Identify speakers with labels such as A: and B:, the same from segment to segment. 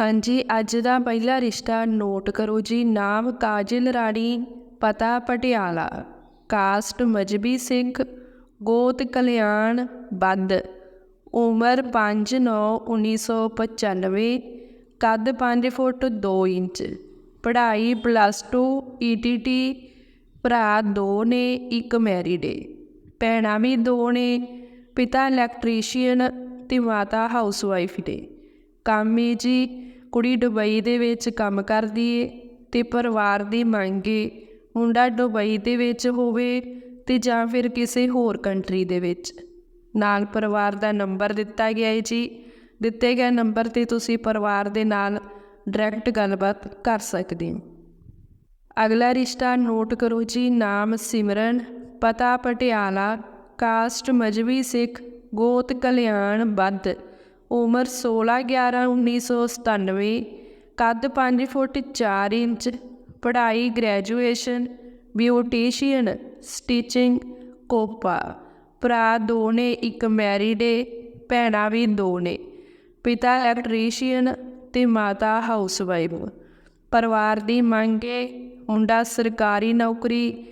A: ਹਾਂਜੀ, ਅੱਜ ਦਾ ਪਹਿਲਾ ਰਿਸ਼ਤਾ ਨੋਟ ਕਰੋ ਜੀ। ਨਾਮ ਕਾਜਲ ਰਾਣੀ, ਪਤਾ ਪਟਿਆਲਾ। ਕਾਸਟ ਮਜਬੀ ਸਿੰਘ, ਗੋਤ ਕਲਿਆਣ ਬੰਦ। ਉਮਰ 5/9/1995 ਕੱਦ 5 ਫੁੱਟ 2 ਇੰਚ। ਪੜ੍ਹਾਈ ਪਲੱਸ 2 ਈਟੀਟੀ ਭਰਾ ਦੋ ਨੇ, ਇੱਕ ਮੈਰਿਡ ਏ। ਭੈਣਾਂ ਵੀ ਦੋ ਨੇ। ਪਿਤਾ ਇਲੈਕਟ੍ਰੀਸ਼ੀਅਨ ਤੇ ਮਾਤਾ ਹਾਊਸਵਾਈਫ ਨੇ ਕੰਮ ਏ ਜੀ, ਕੁੜੀ ਦੁਬਈ ਦੇ ਵਿੱਚ ਕੰਮ ਕਰਦੀ ਏ ਤੇ ਪਰਿਵਾਰ ਦੀ ਮੰਗ ਏ। ਮੁੰਡਾ ਦੁਬਈ ਦੇ ਵਿੱਚ ਹੋਵੇ ਤੇ ਜਾਂ ਫਿਰ ਕਿਸੇ ਹੋਰ ਕੰਟਰੀ ਦੇ ਵਿੱਚ। ਨਾਲ ਪਰਿਵਾਰ ਦਾ ਨੰਬਰ ਦਿੱਤਾ ਗਿਆ ਹੈ ਜੀ। ਦਿੱਤੇ ਗਏ ਨੰਬਰ ਤੇ ਤੁਸੀਂ ਪਰਿਵਾਰ ਦੇ ਨਾਲ ਡਾਇਰੈਕਟ ਗੱਲਬਾਤ ਕਰ ਸਕਦੇ ਹੋ। ਅਗਲਾ ਰਿਸ਼ਤਾ ਨੋਟ ਕਰੋ ਜੀ, ਨਾਮ ਸਿਮਰਨ, ਪਤਾ ਪਟਿਆਲਾ ਕਾਸਟ ਮਜਬੀ ਸਿੱਖ, ਗੋਤ ਕਲਿਆਣ, ਬੱਧ। ਉਮਰ 16 11 1997 ਕੱਦ 5 ਫੁੱਟ 4 ਇੰਚ, ਪੜ੍ਹਾਈ ਗ੍ਰੈਜੂਏਸ਼ਨ, ਬਿਊਟੀਸ਼ੀਅਨ, ਸਟਿਚਿੰਗ, ਕੋਪਾ। ਭਰਾ ਦੋ ਨੇ ਇੱਕ ਮੈਰਿਡ ਏ, ਭੈਣਾਂ ਵੀ ਦੋ ਨੇ ਪਿਤਾ ਇਲੈਕਟ੍ਰੀਸ਼ੀਅਨ ਤੇ ਮਾਤਾ ਹਾਊਸਵਾਈਫ। ਪਰਿਵਾਰ ਦੀ ਮੰਗ ਏ, ਮੁੰਡਾ ਸਰਕਾਰੀ ਨੌਕਰੀ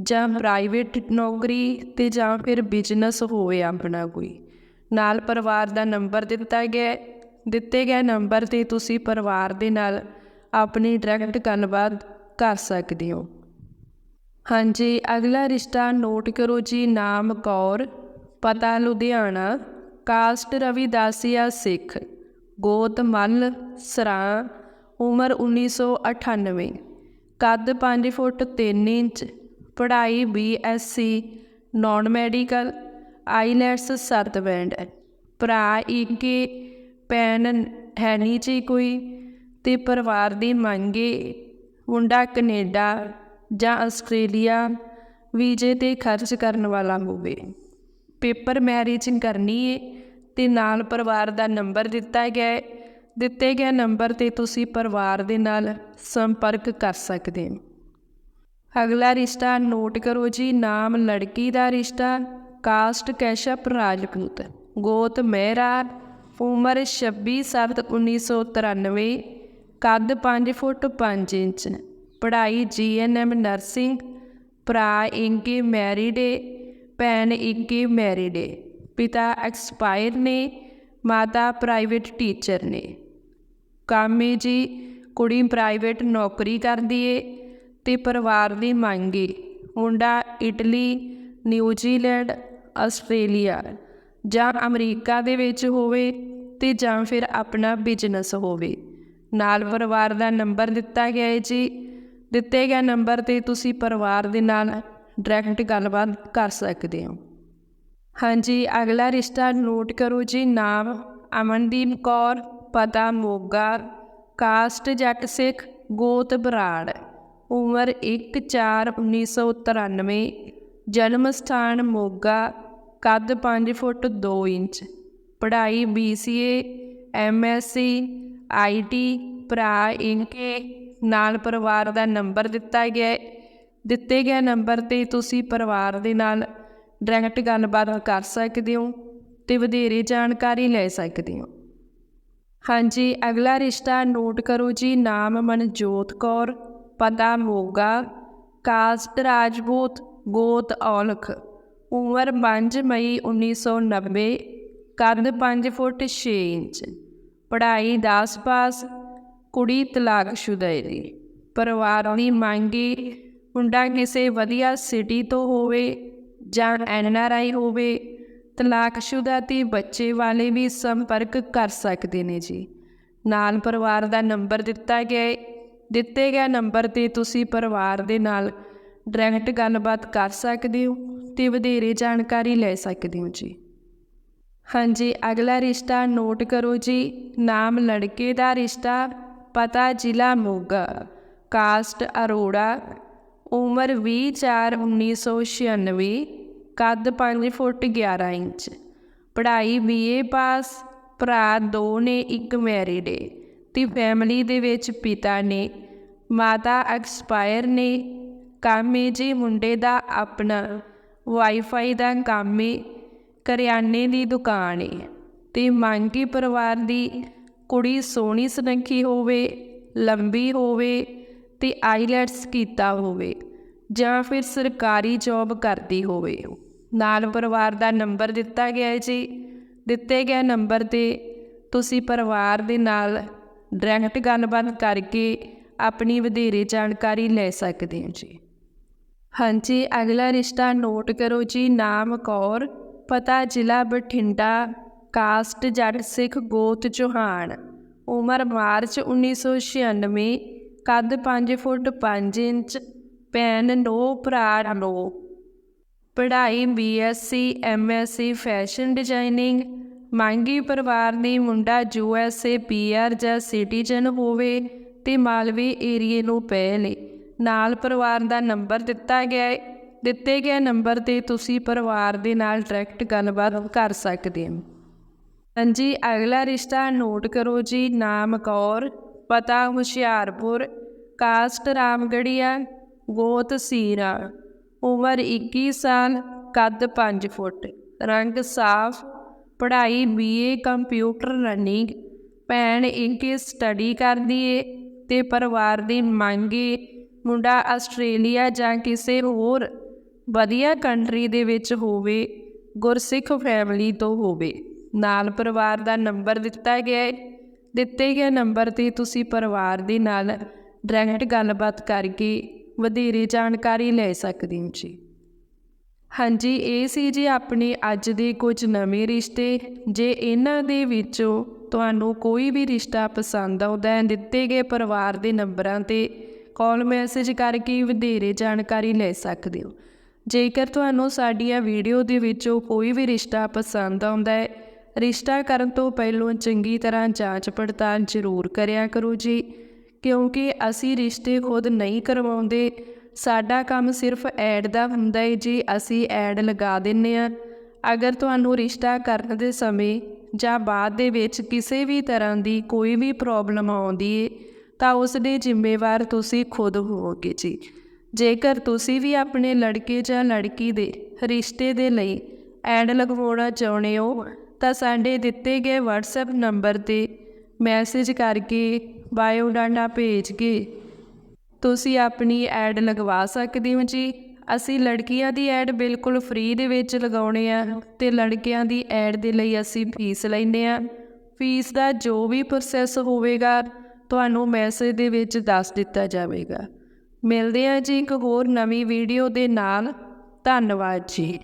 A: ਜਾਂ ਪ੍ਰਾਈਵੇਟ ਨੌਕਰੀ ਤੇ ਜਾਂ ਫਿਰ ਬਿਜ਼ਨਸ ਹੋਵੇ ਆਪਣਾ ਕੋਈ। ਨਾਲ ਪਰਿਵਾਰ ਦਾ ਨੰਬਰ ਦਿੱਤਾ ਗਿਆ, ਦਿੱਤੇ ਗਏ ਨੰਬਰ ਤੇ ਤੁਸੀਂ ਪਰਿਵਾਰ ਦੇ ਨਾਲ ਆਪਣੀ ਡਾਇਰੈਕਟ ਗੱਲਬਾਤ ਕਰ ਸਕਦੇ ਹੋ। ਹਾਂਜੀ, ਅਗਲਾ ਰਿਸ਼ਤਾ ਨੋਟ ਕਰੋ ਜੀ, ਨਾਮ ਕੌਰ, ਪਤਾ ਲੁਧਿਆਣਾ, ਕਾਸਟ ਰਵਿਦਾਸੀਆ ਸਿੱਖ ਗੋਤ ਮੱਲ ਸਰਾਂ, ਉਮਰ 1998 ਕੱਦ 5 ਫੁੱਟ 3 ਇੰਚ, ਪੜ੍ਹਾਈ ਬੀਐਸਸੀ ਨਾਨ ਮੈਡੀਕਲ ਆਈਲੈਟਸ ਸੱਤ ਬੈਂਡ ਭਰਾ ਇੱਕੇ ਪੈਨ ਹੈ ਨਹੀਂ ਜੀ ਕੋਈ ਤੇ ਪਰਿਵਾਰ ਦੀ ਮੰਗੇ ਮੁੰਡਾ ਕੈਨੇਡਾ ਜਾਂ ਆਸਟ੍ਰੇਲੀਆ ਵੀਜ਼ੇ ਤੇ ਖਰਚ ਕਰਨ ਵਾਲਾ ਹੋਵੇ। ਪੇਪਰ ਮੈਰਿਜਿੰਗ ਕਰਨੀ ਏ ਤੇ ਨਾਲ ਪਰਿਵਾਰ ਦਾ ਨੰਬਰ ਦਿੱਤਾ ਗਿਆ ਹੈ ਦਿੱਤੇ ਗਏ ਨੰਬਰ ਤੇ ਤੁਸੀਂ ਪਰਿਵਾਰ ਦੇ ਨਾਲ ਸੰਪਰਕ ਕਰ ਸਕਦੇ ਹੋ। ਅਗਲਾ ਰਿਸ਼ਤਾ ਨੋਟ ਕਰੋ ਜੀ, ਨਾਮ ਲੜਕੀ ਦਾ ਰਿਸ਼ਤਾ। ਕਾਸਟ ਕੈਸ਼ਪ ਰਾਜਪੂਤ ਗੋਤ ਮਹਿਰਾ ਉਮਰ 26/7/1993 ਕੱਦ 5 ਫੁੱਟ 5 ਇੰਚ, ਪੜ੍ਹਾਈ ਜੀਐਨਐਮ ਨਰਸਿੰਗ, ਭਰਾ ਇੰਕੇ ਮੈਰਿਡ ਏ ਭੈਣ ਇੰਕੇ ਮੈਰਿਡ ਏ ਪਿਤਾ ਐਕਸਪਾਇਰ ਨੇ, ਮਾਤਾ ਪ੍ਰਾਈਵੇਟ ਟੀਚਰ ਨੇ। ਕਾਮੇ ਜੀ, ਕੁੜੀ ਪ੍ਰਾਈਵੇਟ ਨੌਕਰੀ ਕਰਦੀ ਏ ਤੇ ਪਰਿਵਾਰ ਦੀ ਮੰਗ ਏ। ਮੁੰਡਾ ਇਟਲੀ ਨਿਊਜ਼ੀਲੈਂਡ, ਆਸਟ੍ਰੇਲੀਆ ਜਾਂ ਅਮਰੀਕਾ ਦੇ ਵਿੱਚ ਹੋਵੇ ਤੇ ਜਾਂ ਫਿਰ ਆਪਣਾ ਬਿਜ਼ਨਸ ਹੋਵੇ। ਨਾਲ ਪਰਿਵਾਰ ਦਾ ਨੰਬਰ ਦਿੱਤਾ ਗਿਆ ਹੈ ਜੀ। ਦਿੱਤੇ ਗਏ ਨੰਬਰ ਤੇ ਤੁਸੀਂ ਪਰਿਵਾਰ ਦੇ ਨਾਲ ਡਾਇਰੈਕਟ ਗੱਲਬਾਤ ਕਰ ਸਕਦੇ ਹੋ। ਹਾਂਜੀ, ਅਗਲਾ ਰਿਸ਼ਤਾ ਨੋਟ ਕਰੋ ਜੀ। ਨਾਮ ਅਮਨਦੀਪ ਕੌਰ, ਪਤਾ ਮੋਗਾ, ਕਾਸਟ ਜੱਟ ਸਿੱਖ, ਗੋਤ ਬਰਾੜ, ਉਮਰ 1/4/1993 ਜਨਮ ਸਥਾਨ ਮੋਗਾ, ਕੱਦ 5 ਫੁੱਟ 2 ਇੰਚ। ਪੜ੍ਹਾਈ BCA MSc IT ਭਰਾ ਇੰਕੇ ਨਾਲ ਪਰਿਵਾਰ ਦਾ ਨੰਬਰ ਦਿੱਤਾ ਗਿਆ ਦਿੱਤੇ ਗਏ ਨੰਬਰ ਤੇ ਤੁਸੀਂ ਪਰਿਵਾਰ ਦੇ ਨਾਲ ਡਾਇਰੈਕਟ ਗੱਲਬਾਤ ਕਰ ਸਕਦੇ ਹੋ ਤੇ ਵਧੇਰੇ ਜਾਣਕਾਰੀ ਲੈ ਸਕਦੇ ਹੋ। ਹਾਂਜੀ, ਅਗਲਾ ਰਿਸ਼ਤਾ ਨੋਟ ਕਰੋ ਜੀ, ਨਾਮ ਮਨਜੋਤ ਕੌਰ, ਪਤਾ ਮੋਗਾ, ਕਾਸਟ ਰਾਜਪੂਤ ਗੋਤ ਔਲਖ। ਉਮਰ 5 ਮਈ 1990 ਕੱਦ 5 ਫੁੱਟ 6 ਇੰਚ। ਪੜ੍ਹਾਈ 10 ਪਾਸ, ਕੁੜੀ ਤਲਾਕਸ਼ੁਦਾ ਹੈ ਜੀ ਪਰਿਵਾਰ ਦੀ ਮੰਗੀ ਮੁੰਡਾ ਕਿਸੇ ਵਧੀਆ ਸਿਟੀ ਤੋਂ ਹੋਵੇ ਜਾਂ ਐਨ ਆਰ ਆਈ ਹੋਵੇ ਤਲਾਕਸ਼ੁਦਾ ਤੇ ਬੱਚੇ ਵਾਲੇ ਵੀ ਸੰਪਰਕ ਕਰ ਸਕਦੇ ਨੇ ਜੀ। ਨਾਲ ਪਰਿਵਾਰ ਦਾ ਨੰਬਰ ਦਿੱਤਾ ਗਿਆ ਦਿੱਤੇ ਗਏ ਨੰਬਰ ਤੇ ਤੁਸੀਂ ਪਰਿਵਾਰ ਦੇ ਨਾਲ ਡਾਇਰੈਕਟ ਗੱਲਬਾਤ ਕਰ ਸਕਦੇ ਹੋ ਤੇ ਵਧੇਰੇ ਜਾਣਕਾਰੀ ਲੈ ਸਕਦੇ ਹੋ ਜੀ। ਹਾਂਜੀ, ਅਗਲਾ ਰਿਸ਼ਤਾ ਨੋਟ ਕਰੋ ਜੀ। ਨਾਮ ਲੜਕੇ ਦਾ ਰਿਸ਼ਤਾ, ਪਤਾ ਜ਼ਿਲ੍ਹਾ ਮੋਗਾ। ਕਾਸਟ ਅਰੋੜਾ, ਉਮਰ 20/4/1996 ਕੱਦ 5 ਫੁੱਟ 11 ਇੰਚ। ਪੜ੍ਹਾਈ ਬੀਏ ਪਾਸ, ਭਰਾ ਦੋ ਨੇ, ਇੱਕ ਮੈਰਿਡ ਏ। ਤੇ ਫੈਮਿਲੀ ਦੇ ਵਿੱਚ ਪਿਤਾ ਨੇ। ਮਾਤਾ ਐਕਸਪਾਇਰ ਨੇ। ਕੰਮ ਏ ਜੀ ਮੁੰਡੇ ਦਾ ਆਪਣਾ ਵਾਈਫਾਈ ਦਾ ਕੰਮ ਏ, ਕਰਿਆਨੇ ਦੀ ਦੁਕਾਨ ਏ ਤੇ ਮੰਗੀ ਪਰਿਵਾਰ ਦੀ ਕੁੜੀ ਸੋਹਣੀ ਸੁਨੱਖੀ ਹੋਵੇ, ਲੰਬੀ ਹੋਵੇ ਤੇ ਆਈਲੈਟਸ ਕੀਤਾ ਹੋਵੇ ਜਾਂ ਫਿਰ ਸਰਕਾਰੀ ਜੌਬ ਕਰਦੀ ਹੋਵੇ। ਨਾਲ ਪਰਿਵਾਰ ਦਾ ਨੰਬਰ ਦਿੱਤਾ ਗਿਆ ਹੈ ਜੀ। ਦਿੱਤੇ ਗਏ ਨੰਬਰ ਤੇ ਤੁਸੀਂ ਪਰਿਵਾਰ ਦੇ ਨਾਲ ਡਾਇਰੈਕਟ ਗੱਲਬਾਤ ਕਰਕੇ ਆਪਣੀ ਵਧੇਰੇ ਜਾਣਕਾਰੀ ਲੈ ਸਕਦੇ ਹੋ ਜੀ। ਹਾਂਜੀ, ਅਗਲਾ ਰਿਸ਼ਤਾ ਨੋਟ ਕਰੋ ਜੀ, ਨਾਮ ਕੌਰ, ਪਤਾ ਜ਼ਿਲ੍ਹਾ ਬਠਿੰਡਾ, ਕਾਸਟ ਜੱਟ ਸਿੱਖ ਗੋਤ ਚੌਹਾਨ, ਉਮਰ ਮਾਰਚ 1996 ਕੱਦ 5 ਫੁੱਟ 5 ਇੰਚ ਭੈਣ ਨੋ ਭਰਾ ਨੋ। ਪੜ੍ਹਾਈ ਬੀਐਸਸੀ ਐਮਐਸਸੀ ਫੈਸ਼ਨ ਡਿਜ਼ਾਈਨਿੰਗ ਮੰਗੀ ਪਰਿਵਾਰ ਦੀ ਮੁੰਡਾ ਯੂਐਸਏ ਪੀਆਰ ਜਾਂ ਸਿਟੀਜ਼ਨ ਹੋਵੇ ਤੇ ਮਾਲਵੇ ਏਰੀਏ ਨੂੰ ਪਏ ਨੇ ਨਾਲ ਪਰਿਵਾਰ ਦਾ ਨੰਬਰ ਦਿੱਤਾ ਗਿਆ ਹੈ। ਦਿੱਤੇ ਗਏ ਨੰਬਰ ਤੇ ਤੁਸੀਂ ਪਰਿਵਾਰ ਦੇ ਨਾਲ ਡਾਇਰੈਕਟ ਗੱਲਬਾਤ ਕਰ ਸਕਦੇ ਹੋ। ਹਾਂਜੀ, ਅਗਲਾ ਰਿਸ਼ਤਾ ਨੋਟ ਕਰੋ ਜੀ। ਨਾਮ ਕੌਰ, ਪਤਾ ਹੁਸ਼ਿਆਰਪੁਰ, ਕਾਸਟ ਰਾਮਗੜੀਆ, ਗੋਤ ਸੀਰਾ। ਉਮਰ 21 ਸਾਲ, ਕੱਦ 5 ਫੁੱਟ, ਰੰਗ ਸਾਫ਼, ਪੜ੍ਹਾਈ ਬੀਏ ਕੰਪਿਊਟਰ ਰਨਿੰਗ ਭੈਣ ਇੰਕੇ ਸਟੱਡੀ ਕਰਦੀ ਏ ਤੇ ਪਰਿਵਾਰ ਦੀ ਮੰਗੇ ਮੁੰਡਾ ਆਸਟ੍ਰੇਲੀਆ ਜਾਂ ਕਿਸੇ ਹੋਰ ਵਧੀਆ ਕੰਟਰੀ ਦੇ ਵਿੱਚ ਹੋਵੇ, ਗੁਰਸਿੱਖ ਫੈਮਿਲੀ ਤੋਂ ਹੋਵੇ। ਨਾਲ ਪਰਿਵਾਰ ਦਾ ਨੰਬਰ ਦਿੱਤਾ ਗਿਆ ਹੈ। ਦਿੱਤੇ ਗਏ ਨੰਬਰ ਤੇ ਤੁਸੀਂ ਪਰਿਵਾਰ ਦੇ ਨਾਲ ਡਾਇਰੈਕਟ ਗੱਲਬਾਤ ਕਰਕੇ ਵਧੇਰੇ ਜਾਣਕਾਰੀ ਲੈ ਸਕਦੇ ਹੋ ਜੀ। ਹਾਂਜੀ, ਇਹ ਸੀ ਜੀ ਆਪਣੇ ਅੱਜ ਦੇ ਕੁਝ ਨਵੇਂ ਰਿਸ਼ਤੇ। ਜੇ ਇਹਨਾਂ ਦੇ ਵਿੱਚੋਂ ਤੁਹਾਨੂੰ ਕੋਈ ਵੀ ਰਿਸ਼ਤਾ ਪਸੰਦ ਆਉਂਦਾ ਹੈ, ਦਿੱਤੇ ਗਏ ਪਰਿਵਾਰ ਦੇ ਨੰਬਰਾਂ ਤੇ ਕਾਲ ਮੈਸੇਜ ਕਰਕੇ ਵਧੇਰੇ ਜਾਣਕਾਰੀ ਲੈ ਸਕਦੇ ਹੋ। ਜੇਕਰ ਤੁਹਾਨੂੰ ਸਾਡੀਆਂ ਵੀਡੀਓ ਦੇ ਵਿੱਚੋਂ ਕੋਈ ਵੀ ਰਿਸ਼ਤਾ ਪਸੰਦ ਆਉਂਦਾ ਹੈ, ਰਿਸ਼ਤਾ ਕਰਨ ਤੋਂ ਪਹਿਲਾਂ ਚੰਗੀ ਤਰ੍ਹਾਂ ਜਾਂਚ ਪੜਤਾਲ ਜ਼ਰੂਰ ਕਰਿਆ ਕਰੋ ਜੀ। ਕਿਉਂਕਿ ਅਸੀਂ ਰਿਸ਼ਤੇ ਖੁਦ ਨਹੀਂ ਕਰਵਾਉਂਦੇ, ਸਾਡਾ ਕੰਮ ਸਿਰਫ ਐਡ ਦਾ ਹੁੰਦਾ ਹੈ ਜੀ, ਅਸੀਂ ਐਡ ਲਗਾ ਦਿੰਨੇ ਆ ਅਗਰ ਤੁਹਾਨੂੰ ਰਿਸ਼ਤਾ ਕਰਨ ਦੇ ਸਮੇਂ ਜਾਂ ਬਾਅਦ ਦੇ ਵਿੱਚ ਕਿਸੇ ਵੀ ਤਰ੍ਹਾਂ ਦੀ ਕੋਈ ਵੀ ਪ੍ਰੋਬਲਮ ਆਉਂਦੀ ਏ ਤਾਂ ਉਸ ਦੇ ਜ਼ਿੰਮੇਵਾਰ ਤੁਸੀਂ ਖੁਦ ਹੋਵੋਗੇ ਜੀ। ਜੇਕਰ ਤੁਸੀਂ ਵੀ ਆਪਣੇ ਲੜਕੇ ਜਾਂ ਲੜਕੀ ਦੇ ਰਿਸ਼ਤੇ ਦੇ ਲਈ ਐਡ ਲਗਵਾਉਣਾ ਚਾਹੁੰਦੇ ਹੋ, ਤਾਂ ਸਾਡੇ ਦਿੱਤੇ ਗਏ WhatsApp ਨੰਬਰ ਤੇ ਮੈਸੇਜ ਕਰਕੇ ਬਾਇਓਡਾਟਾ ਭੇਜ ਕੇ ਤੁਸੀਂ ਆਪਣੀ ਐਡ ਲਗਵਾ ਸਕਦੇ ਹੋ ਜੀ। ਅਸੀਂ ਲੜਕੀਆਂ ਦੀ ਐਡ ਬਿਲਕੁਲ ਫ੍ਰੀ ਦੇ ਵਿੱਚ ਲਗਾਉਣੇ ਆ ਤੇ ਲੜਕਿਆਂ ਦੀ ਐਡ ਦੇ ਲਈ ਅਸੀਂ ਫੀਸ ਲੈਂਦੇ ਆ। ਫੀਸ ਦਾ ਜੋ ਵੀ ਪ੍ਰੋਸੈਸ ਹੋਵੇਗਾ ਤੁਹਾਨੂੰ ਮੈਸੇਜ ਦੇ ਵਿੱਚ ਦੱਸ ਦਿੱਤਾ ਜਾਵੇਗਾ। ਮਿਲਦੇ ਹਾਂ ਜੀ ਇੱਕ ਹੋਰ ਨਵੀਂ ਵੀਡੀਓ ਦੇ ਨਾਲ। ਧੰਨਵਾਦ ਜੀ।